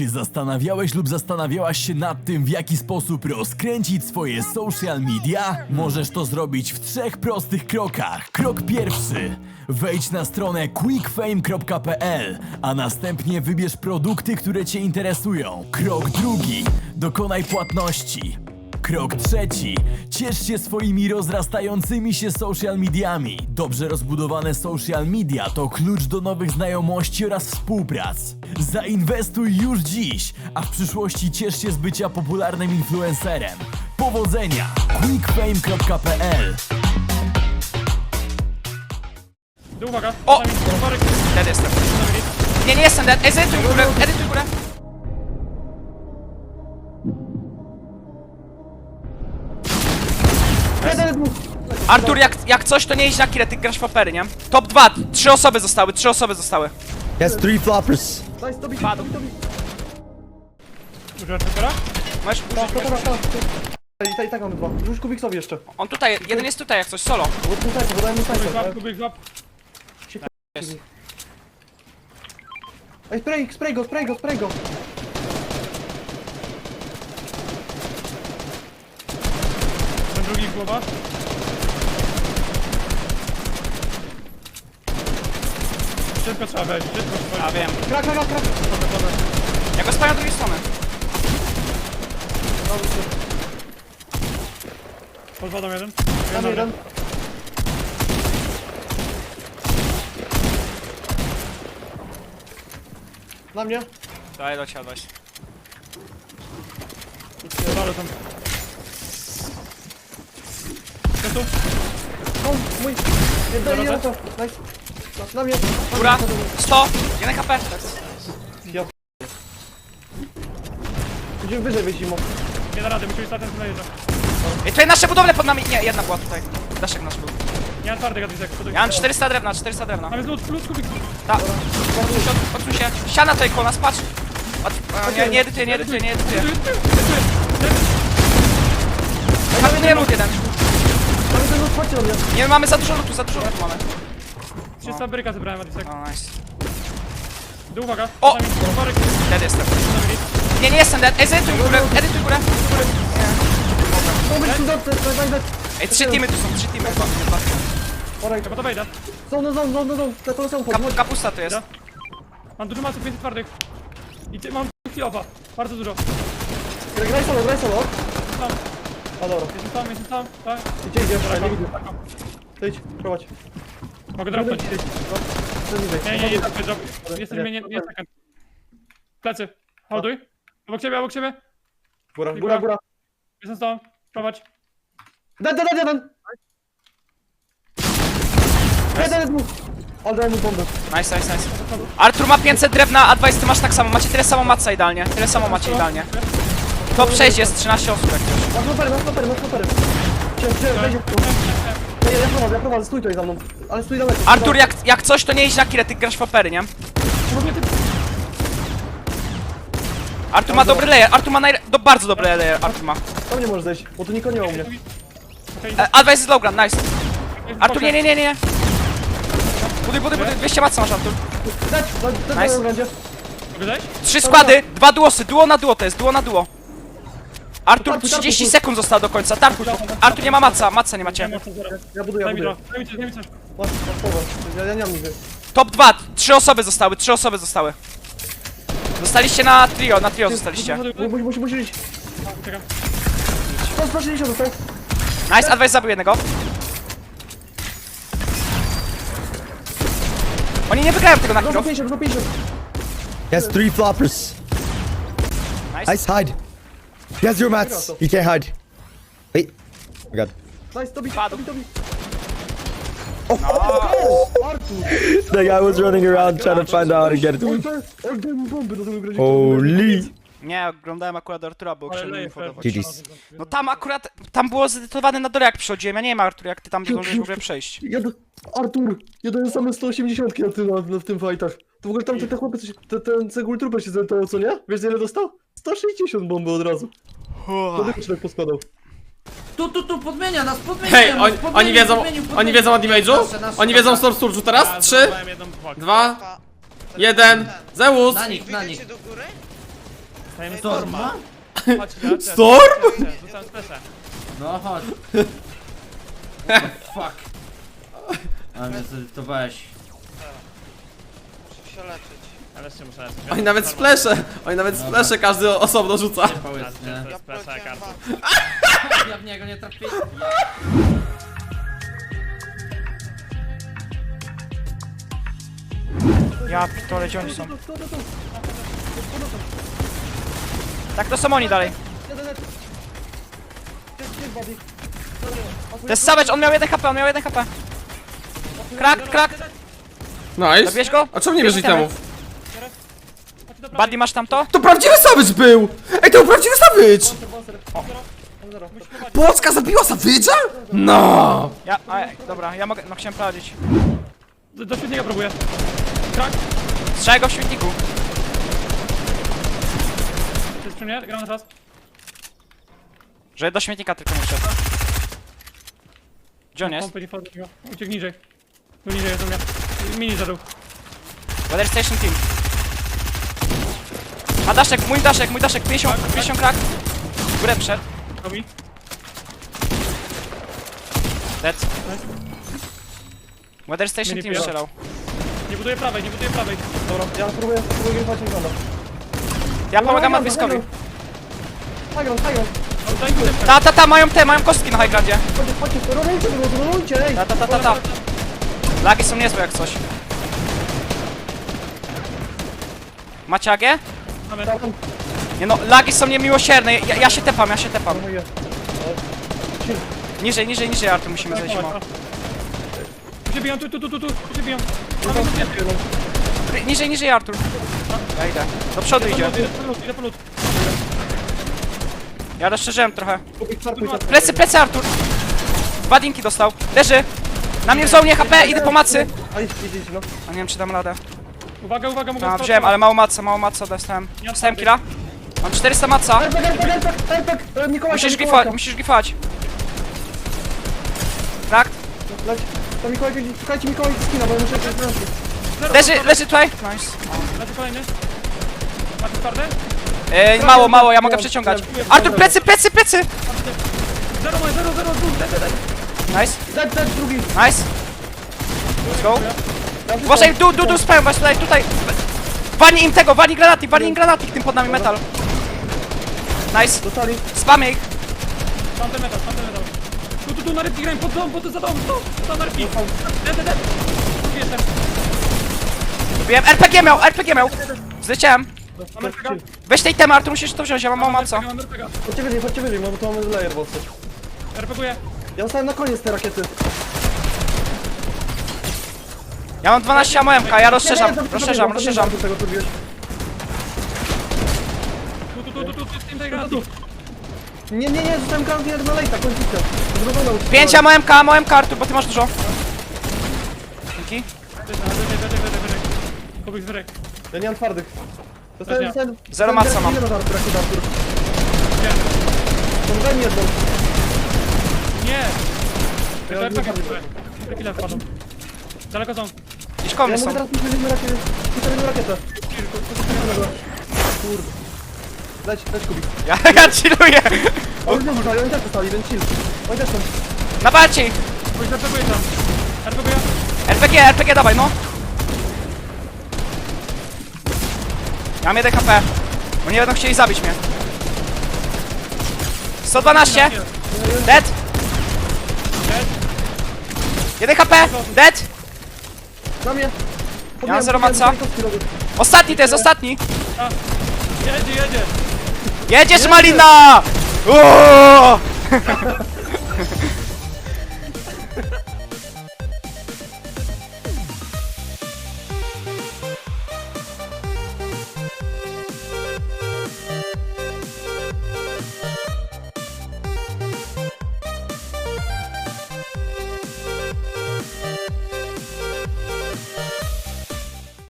Czy zastanawiałeś lub zastanawiałaś się nad tym, w jaki sposób rozkręcić swoje social media? Możesz to zrobić w trzech prostych krokach. Krok pierwszy. Wejdź na stronę quickfame.pl, a następnie wybierz produkty, które Cię interesują. Krok drugi. Dokonaj płatności. Krok trzeci. Ciesz się swoimi rozrastającymi się social mediami. Dobrze rozbudowane social media to klucz do nowych znajomości oraz współprac. Zainwestuj już dziś, a w przyszłości ciesz się z bycia popularnym influencerem. Powodzenia! quickfame.pl uwaga. O! Dead jestem. Nie, nie jestem dead. Edytuj górę, edytuj górę. Artur, jak, jak coś, to nie idź na kilę, ty grasz w opery, nie? Top 2, trzy osoby zostały, trzy osoby zostały. Has three floppers. Padł. używasz Jokera? Możesz Tak, użyć. tak, tak, tak. I tak, i tak mamy dwa. Rzuć kubik sobie jeszcze. On tutaj, jeden jest tutaj jak coś, solo. Bo tu tak, bo dałem mu Kubik snajper. złap, kubik złap. Jest. Ej, spray, spray go, spray go, spray go. Ten drugi głowa. Szybko trzeba wejść, szybko trzeba A wiem. Krak, krak, krak. Ja go spałem z drugiej strony. Pod wodą jeden. Tam jeden. Na mnie. Daj, dosiadłeś. Dobra, tam. Co tu? O, mój. Nie, daj, nie, to. Nice. Na mnie. Góra, 100, 1 HP. Idziemy wyżej, wyjść mu. Nie da rady, musimy stać ten najeżdża. Ej, tutaj nasze budowle pod nami. Nie, jedna była tutaj. Daszek nasz był. Nie mam twardych adwisek. Ja mam 400 drewna, 400 drewna. Tam jest lód, lód, kubik. Ta. Odsuń się, odsuń się. Ściana tutaj koło nas, patrz. Od, a, nie, nie edytuję, nie edytuję, nie edytuję. Kamienuję lód jeden. Mamy ten lód, chodźcie do mnie. Nie, mamy za dużo lutu, za dużo lutu mamy. 300 bryka zebrałem adwisek. O, nice. Do uwaga. O! Marek, Dead jestem. Nie, nie jestem dead. Edytuj górę, edytuj górę. Być tu dobrze, daj, daj. Ej, trzy teamy tu są, trzy teamy chyba. Orek. chyba to wejdę. Zon, no, zon, zon, zon, zon. To są Kap, kapusta tu jest. Mam dużo masów, 500 twardych. I ty, mam chwilowa. Bardzo dużo. Graj solo, graj solo. Tam, A dobra. jestem tam, jestem tam. Tak. Gdzie idzie? Ja nie widzę. Ty idź, prowadź. Mogę dropnąć. Nie, nie, nie, drop, drop. Jestem, nie, nie, nie. Plecy. Holduj. Obok ciebie, obok ciebie. Góra, góra, góra. Jestem z tobą. Prowadź. Daj, daj, daj, daj. Daj, daj, daj. Ale daj mu bombę. Nice, nice, nice. Artur ma 500 drewna, Advice ty masz tak samo. Macie tyle samo maca idealnie. Tyle samo macie idealnie. Top 6 jest 13 osób jak coś. Masz stopery, masz stopery, masz stopery. Cię, cię, weź tu. Ja, ja prowadzę, ja prowadzę, stój tutaj za mną. Ale stój daleko. Artur, jak, jak coś, to nie idź na kilę, ty grasz w opery, nie? Artur ma dobry layer, Artur ma najle... do, bardzo dobry layer, Artur ma. Tam nie możesz zejść, bo tu nikogo nie ma u mnie. E, Advice jest low ground, nice. Artur, nie, nie, nie, nie. Buduj, buduj, buduj, 200 maca masz, Artur. Dać, dać, dać, Nice. będzie. Trzy składy, dwa duosy, duo na duo to jest, duo na duo. Artur, 30 sekund zostało do końca, Tarku, Artur nie ma maca, maca nie macie. Ja buduję, ja Daj mi buduję. to, daj mi coś, daj mi coś. Masz, masz połowę. Ja, ja nie mam nigdy. Top 2, trzy osoby zostały, trzy osoby zostały. Zostaliście na trio, na trio zostaliście. Musi, musi, musi iść. Czekam. To sprawdźcie się dostał. Nice, Advice zabił jednego. Oni nie wygrają tego na Dużo kilo. 50, dużo 50. He has three floppers. Nice. Nice, hide. He has zero mats. You can't hide. Wait. Oh my god. Tobi, tobi, tobi. No. Artur. The guy was running around trying to find out how to get it. Do tego Holy. Nie, oglądałem akurat Artura, bo podobać. GG's. No tam akurat, tam było zedytowane na dole jak przychodziłem, ja nie wiem Artur, jak ty tam zdążyłeś w ogóle przejść. Ja do... Artur, ja daję same 180 na tym, na, w tym fightach. To w ogóle tam te, te chłopy, co się, te, ten cegul trupę się zentało, co nie? Wiesz ile dostał? 160 bomby od razu. To tylko tak poskładał. Tu, tu, tu, podmienia nas, podmienia Hej, nas, oni, podmienił, oni wiedzą, podmienił, oni podmienił. wiedzą o damage'u? Nasze, nasze, Oni wiedzą o. Storm Surge'u teraz? Trzy, dwa, jeden, Zeus! Dajemy Storm, storma. no? Chodź, ja też, Storm? Rzucam spleszę. No chodź. What the fuck? A mnie zdyktowałeś. Ale jeszcze muszę leczyć. Oni nawet splesze, oni nawet splesze każdy osobno rzuca. Spleша jak Artur. Ja w niego nie trafiłem. Ja pitole, gdzie oni są? Tak, to są oni dalej. To jest Savage, on miał 1 HP, on miał 1 HP. Krak, krak, Nice. zabierz go? A czemu nie bierzesz temu? Buddy, masz tam to? To prawdziwy Savage był! Ej, to był prawdziwy Savage! Polska zabiła Savage'a? No! Ja, a, dobra, ja mogę, no chciałem prowadzić. Do, do świetnika próbuję. Krak. Strzelaj go w świetniku. Jest przy mnie, gram na czas. Że do śmietnika tylko muszę. Gdzie on jest? Pompy nie wchodzą. Uciekł niżej. Tu niżej jest do mnie. Mini zadał. Weather Station Team. A daszek, mój daszek, mój daszek, 50, 50 krak. W górę wszedł. Robi. Dead. Weather Station Mieli Team pijak. strzelał. Nie buduję prawej, nie buduję prawej. Dobra, ja spróbuję, spróbuję grywać, nie wygląda. Ja pomagam Matwiskowi. Zagram, zagram. O, daj mi dymkę. Ta, ta, ta, mają te, mają kostki na high groundzie. Chodźcie, chodźcie, rolujcie, rolujcie, ej! Ta, ta, ta, ta, ta. Lagi są niezłe jak coś. Macie AG? Mamy. Nie no, lagi są niemiłosierne, ja, ja się tepam, ja się tepam. Niżej, niżej, niżej Artur musimy zejść. Tu się biją, tu, tu, tu, tu, tu, się biją. Mamy tu Ry- Niżej, niżej Artur. Ja idę. Do przodu idzie. Idę po lód, idę po lód. Ja rozszerzyłem trochę. Plecy, plecy Artur. Dwa dinki dostał. Leży. Na mnie w zonie HP, idę po macy. A idź, idź, no. A nie wiem czy dam radę. Uwaga, uwaga, mogę A, skoczyć. wziąłem, ale mało maca, mało maca dostałem. Ja Dostałem killa. Mam 400 maca. E, Musisz Mikołajka. gifować, musisz gifować. Tak? Leć. To Mikołaj, widzi- szukajcie Mikołaj skina, bo ja muszę bramki. Zero, Leży, leży tutaj. Nice. Leży kolejny. Macie twarde? E, mało, mało, ja mogę przeciągać. Artur, plecy, plecy, plecy. Zero, moje, zero, zero, dwóch. Nice, Dead, dead, drugi. nice. Let's go. Uważaj, du, du, du, spają was tutaj, tutaj. Wani im tego, wani granatik, wani im granatik tym pod nami metal. Nice, Dostali. spamy ich. Tamten metal, tamten metal. Tu, tu, tu, na rybki grają, pod dom, pod za dom, tu, tu, na rybki. Dead, dead, dead. Tu jestem. Wiem, RPG miał, RPG miał. Zleciałem. Mam RPGa. Weź tej temy, Artur, musisz to wziąć, ja mam mało maca. Mam RPGa. Chodźcie wyżej, chodźcie wyżej, bo tu mamy layer bossy. RPGuję. Ja dostałem na koniec te rakiety. Ja mam 12 AMK, ja rozszerzam, rozszerzam, rozszerzam. Tego tu wbiłeś. Tu, tu, tu, tu, tu, tu, z tym tej granaty. Nie, nie, nie, zostałem granat na lejta, końcówkę. Zrobiona już. 5 AMK, AMK, Artur, bo ty masz dużo. Dzięki. Wyżej, wyżej, wyżej, wyżej. Kubik wyrek. Ja nie mam twardych. Dostałem, Też nie. dostałem... Zero maca mam. Ile masz Artur, rakiet Artur? Nie. To daj mi jedną. Nie. Ja RPGa nie wyżej. Ile wpadną? Daleko są. Gdzieś koło Ja mnie mogę są. teraz puścić rakietę. Puścić rakietę. Kurde. Leć, leć Kubik. Ja, ja chilluję. Oni też dostali, oni też dostali, więc chill. Oni też są. Nawalcie ich. Pójdź, RPGuję tam. RPGuję. RPG, RPG dawaj, no. Ja mam 1 HP. Bo nie będą chcieli zabić mnie. 112. Dead. 1 HP. Dead. Na mnie. Ja mam zero maca. Ostatni to jest, ostatni. Jedzie, jedzie. Jedziesz Malina! Uuu!